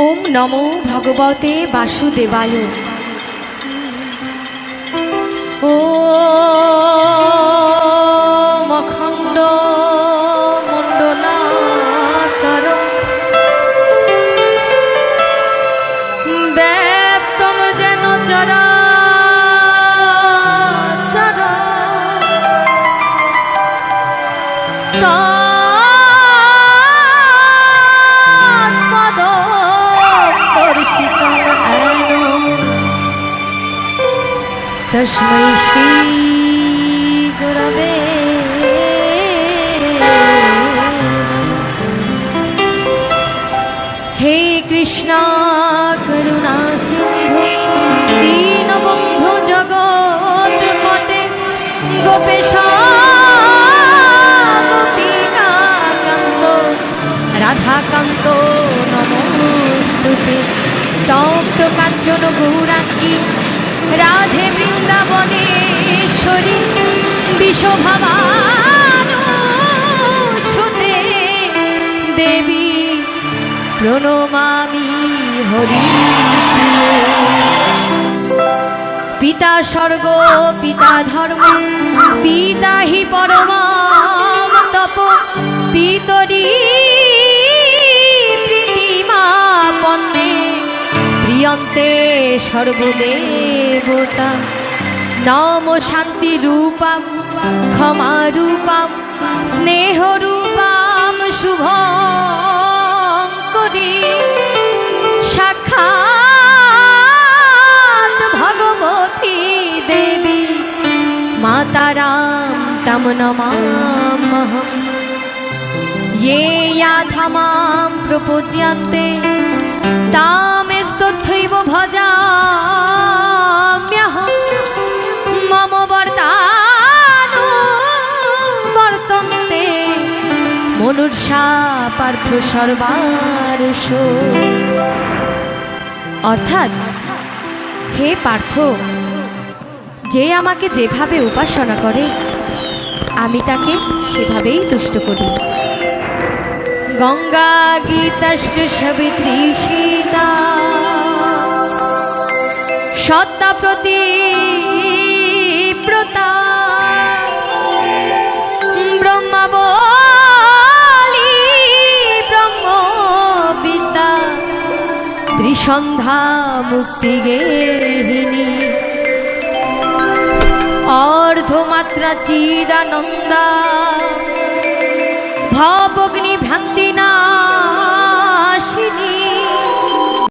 ওম নমো ভগবতে বাসুদেবায়। ও মখণ্ড মণ্ডলাকার। ব্যাপ্তম যেন চরা চরা। গুরবে হে কৃষ্ণ করুণা সিন্ধু দীনবন্ধু জগৎ পতে গোপেশ গোপিকাকান্ত রাধাকান্ত নমস্তুতে তপ্ত কাঞ্চন গৌরাঙ্গী রাধে বৃন্দাবনেশ্বরী বিশ্বভাবানুসুতে দেবী, প্রণমামি হরি পিতা স্বর্গ, পিতা ধর্ম, পিতা হি পরম তপ, পিতরি প্রিয়ন্তে সর্বদেবতা নম শান্তি রূপাম ক্ষমা রূপাম স্নেহ রূপাম শুভ করি সাক্ষাৎ ভগবতী দেবী মাতারাম তম নমামহম ये याथमां प्रपोद्यन्ते হইব ভজা মম বর্তানু বর্তন্তে মনুষা পার্থ সর্বারুষ অর্থাৎ হে পার্থ, যে আমাকে যেভাবে উপাসনা করে, আমি তাকে সেভাবেই তুষ্ট করি। গঙ্গা গীতাশ্চ সবিত্রী সীতা। সত্তা প্রতি প্রতা। মুক্তি গেহিনী। অর্ধমাত্রা চিদানন্দা। ভবগ্নি